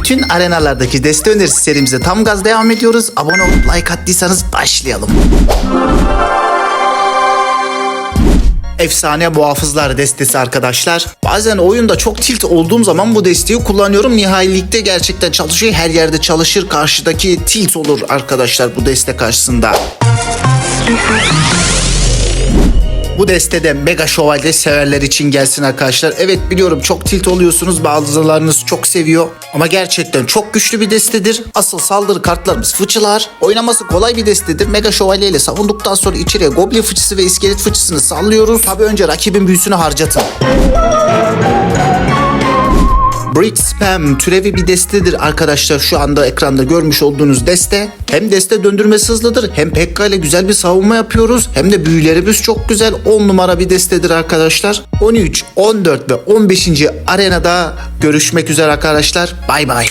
Bütün arenalardaki deste önerisi serimize tam gaz devam ediyoruz. Abone olup like attıysanız başlayalım. Efsane muhafızlar destesi arkadaşlar. Bazen oyunda çok tilt olduğum zaman bu desteği kullanıyorum. Nihai ligde gerçekten çalışıyor. Her yerde çalışır. Karşıdaki tilt olur arkadaşlar bu deste karşısında. Bu destede Mega Şövalye severler için gelsin arkadaşlar. Evet biliyorum çok tilt oluyorsunuz. Bazılarınız çok seviyor. Ama gerçekten çok güçlü bir destedir. Asıl saldırı kartlarımız fıçılar. Oynaması kolay bir destedir. Mega Şövalye ile savunduktan sonra içeriye Goblin fıçısı ve iskelet fıçısını sallıyoruz. Tabi önce rakibin büyüsünü harcatın. Brick Spam türevi bir destedir arkadaşlar şu anda ekranda görmüş olduğunuz deste. Hem deste döndürmesi hızlıdır hem Pekka ile güzel bir savunma yapıyoruz. Hem de büyülerimiz çok güzel 10 numara bir destedir arkadaşlar. 13, 14 ve 15. arenada görüşmek üzere arkadaşlar. Bay bay.